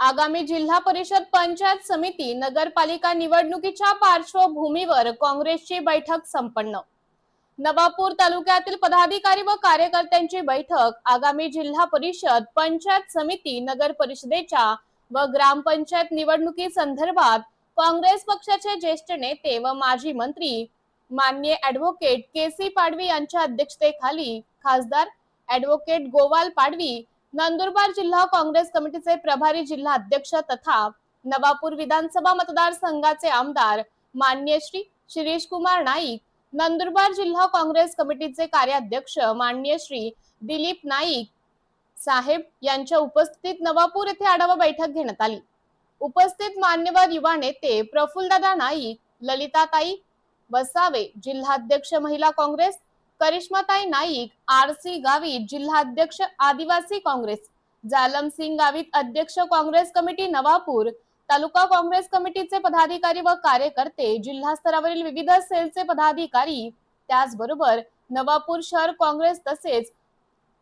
आगामी जिल्हा परिषद पंचायत समिती नगरपालिका निवडणुकीच्या पार्श्वभूमीवर काँग्रेसची बैठक संपन्न. नवापूर तालुक्यातील पदाधिकारी व कार्यकर्त्यांची बैठक आगामी जिल्हा परिषद पंचायत समिती नगर परिषदेच्या व ग्रामपंचायत निवडणुकी संदर्भात काँग्रेस पक्षाचे ज्येष्ठ नेते व माजी मंत्री मान्य ऍडव्होकेट के सी पाडवी यांच्या अध्यक्षतेखाली खासदार ऍडव्होकेट गोवाल पाडवी नंदुरबार जिल्हा काँग्रेस कमिटीचे प्रभारी जिल्हा अध्यक्ष तथा नवापूर विधानसभा मतदारसंघाचे आमदार मान्य श्री शिरीष कुमार नाईक नंदुरबार जिल्हा काँग्रेस कमिटीचे कार्याध्यक्ष मान्य श्री दिलीप नाईक साहेब यांच्या उपस्थितीत नवापूर येथे आढावा बैठक घेण्यात आली. उपस्थित मान्यवर युवा नेते प्रफुल्लदादा नाईक ललिताताई वसावे जिल्हाध्यक्ष महिला काँग्रेस करिश्माताई नाईक आर सी गावित जिल्हाध्यक्ष आदिवासी काँग्रेस. जालम सिंग गावित अध्यक्ष काँग्रेस कमिटी नवापूर. तालुका काँग्रेस कमिटीचे पदाधिकारी व कार्यकर्ते जिल्हा स्तरावरील विविध सेलचे पदाधिकारी. त्याचबरोबर नवापूर शहर काँग्रेस तसेच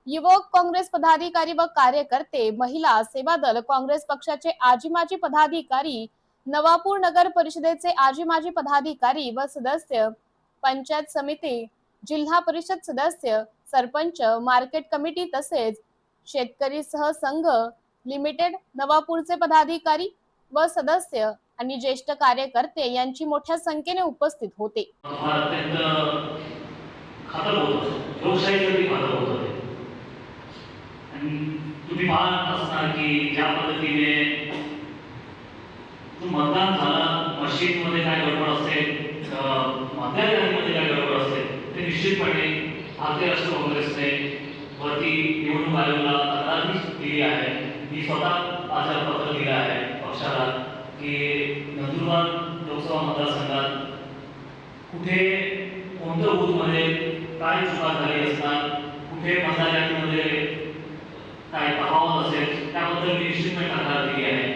युवक काँग्रेस पदाधिकारी व कार्यकर्ते महिला सेवा दल काँग्रेस पक्षाचे आजी माजी पदाधिकारी नवापूर नगर परिषदेचे आजी माजी पदाधिकारी व सदस्य पंचायत समिती. जिल्हा परिषद सदस्य सरपंच मार्केट कमिटी तसेच शेतकरी सहसंघ लिमिटेड नवापूरचे पदाधिकारी व सदस्य आणि ज्येष्ठ कार्यकर्ते यांची मोठ्या संख्येने उपस्थित होते. तुम्ही पाहत असणार की ज्या पद्धतीने मतदान झालं मशीनमध्ये काय गडबड असेल अं, मतदारयादीमध्ये काय गडबड असेल ते निश्चितपणे भारतीय राष्ट्रीय काँग्रेसने वरती निवडणूक आयोगाला तक्रारही दिली आहे. मी स्वतः आचारपत्र दिलं आहे पक्षाला की नंदुरबार लोकसभा मतदारसंघात कुठे कोणत्या बूथमध्ये काय चुका झाली असणार कुठे मतदार काय तफावत असेल त्याबद्दल मी निश्चितपणे तक्रार दिली आहे.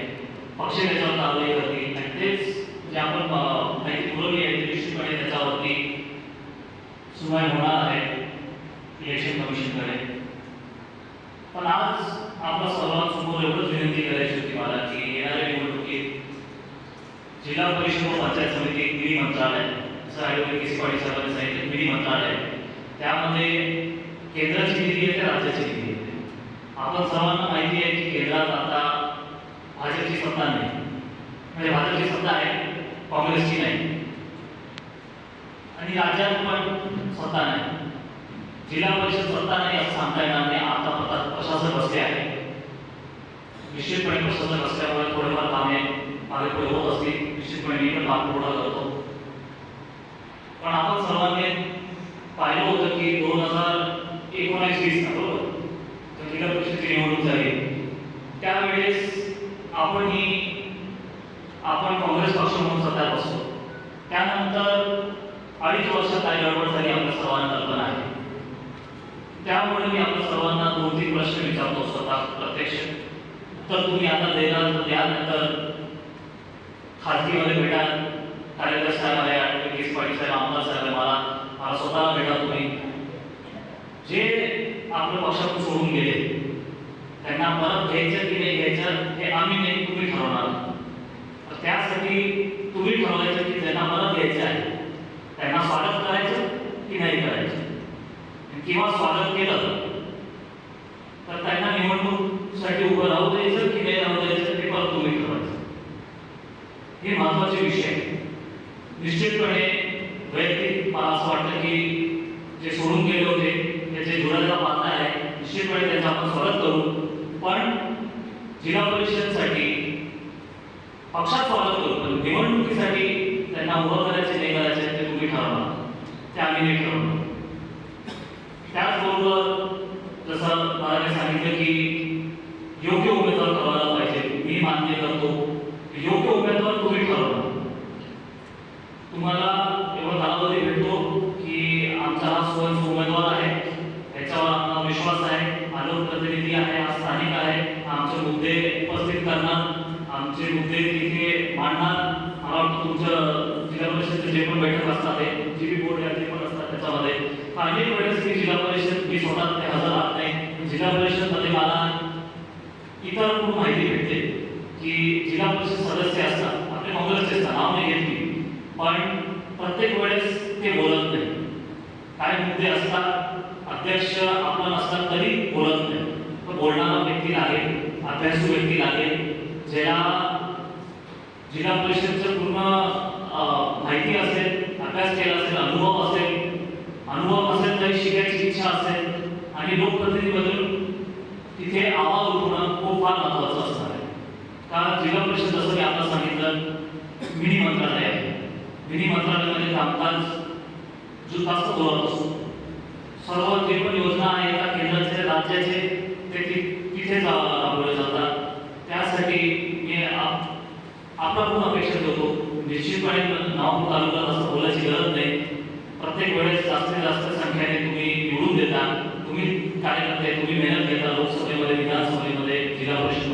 पक्ष त्याच्यावर कारवाई करतील आणि तेच जे आपण अं, माहिती पुरवली आहे ती निश्चितपणे त्याच्यावरती सुनवाई होणार आहे इलेक्शन कमिशनकडे पण आज आपल्या सर्वांसमोर एवढंच विनंती करायची होती मला की येणाऱ्या निवडणुकीत जिल्हा परिषद व पंचायत समिती एक मिनी मंत्रालय जसं ॲडव्होकेट केसी साहेबांनी सांगितलं मिनी मंत्रालय. त्यामध्ये केंद्राची निधी येते राज्याची निधी येते आपण सर्वांना माहिती आहे की केंद्रात आता भाजपची सत्ता नाही. म्हणजे भाजपची सत्ता आहे काँग्रेसची नाही. आणि राज्यात पण सत्ता नाही. जिल्हा परिषद सत्ता नाही असं सांगता येणार नाही. आता प्रथा प्रशासन बसले आहे निश्चितपणे प्रशासन बसल्यामुळे थोडेफार कामे मागे पुढे होत असतील. निश्चितपणे मी पण पाठपुरावा करतो. पण आपण सर्वांनी पाहिलं होतं की दोन हजार एकोणावीस वीस बरोबर? तर जिल्हा परिषदेची निवडणूक झाली. त्यावेळेस आपण ही आपण काँग्रेस पक्ष म्हणून सत्ता बसतो त्यानंतर अडीच वर्ष काय गडबड झाली आपल्या त्यामुळे मी आपल्या सर्वांना दोन तीन प्रश्न विचारतो स्वतः प्रत्यक्ष. तर तुम्ही आता देणार तर त्यानंतर खाजगीमध्ये भेटा कार्यकर साहेब आहे आणि केस पाटील साहेब आमदार साहेब आहे मला मला स्वतःला भेटा तुम्ही. जे आपल्या पक्षातून सोडून गेले त्यांना परत घ्यायचं की नाही घ्यायचं हे आम्ही नाही तुम्ही ठरवणार. तर त्यासाठी तुम्ही ठरवायचं की त्यांना परत घ्यायचं आहे. त्यांना स्वागत करायचं की नाही करायचं? किंवा स्वागत केलं तर त्यांना निवडणूकसाठी उभं राहू द्यायचं की नाही राहू द्यायचं ते परत तुम्ही ठरवायचं. हे महत्त्वाचे विषय आहे निश्चितपणे वैयक्तिक मला असं वाटतं की जे सोडून गेले होते त्याचे धुराचा पात्र आहे निश्चितपणे त्यांचं आपण स्वागत करू. पण जिल्हा परिषदसाठी पक्षात स्वागत करू पण निवडणुकीसाठी त्यांना उभं करायचे नाही करायचे ते तुम्ही ठरवा. ते आम्ही नाही ठरवणार. त्याचबरोबर जसं मला सांगितलं की योग्य उमेदवार ठरवायला पाहिजे. मी मान्य करतो योग्य उमेदवार तुम्ही ठरवा. तुम्हाला एवढा कालावधी भेटतो की आमचा हा स्वयं उमेदवार आहे. त्याच्यावर आमचा विश्वास आहे आलोक प्रतिनिधी आहे हा स्थानिक आहे. आमचे मुद्दे उपस्थित करणार आमचे मुद्दे तिथे मांडणार. मला वाटतं तुमचं जिल्हा परिषदेचे जे पण बैठक असतात ते जी बी बोर्ड आहे ते पण असतात त्याच्यामध्ये. अनेक वेळेस मी जिल्हा परिषद मी स्वतः ते हजर राहत नाही जिल्हा परिषदमध्ये मला इतर खूप माहिती भेटते की जिल्हा परिषद सदस्य असतात. आपले काँग्रेसचे असतात. नाव नाही घेत मी. पण प्रत्येक वेळेस ते बोलत नाही. काय मुद्दे असतात अध्यक्ष आपण असतात तरी बोलत नाही. पण बोलणारा व्यक्ती लागेल अभ्यासू व्यक्ती लागेल ज्याला जिल्हा परिषदचं पूर्ण माहिती असेल अभ्यास केला असेल अनुभव असेल अनुभव असेल तरी शिकायची इच्छा असेल आणि लोकप्रतिनिधी बदलून आवाज उठवणं खूप फार महत्वाचं असणार आहे कारण जिल्हा परिषद जसं मी आता सांगितलं मिनी मंत्रालय आहे. मिनी मंत्रालयामध्ये कामकाज जो जास्त धोरण असतो. सर्व जे पण योजना आहेत त्या केंद्राचे राज्याचे ते तिथे राबवले जातात. त्यासाठी मी आपला पण अपेक्षा करतो निश्चितपणे नाव तालुक्यात असं बोलायची गरज नाही. प्रत्येक वेळेस जास्तीत जास्त संख्येने तुम्ही निवडून देता. तुम्ही कार्यकर्ते तुम्ही मेहनत घेता लोकसभेमध्ये विधानसभेमध्ये जिल्हा परिषद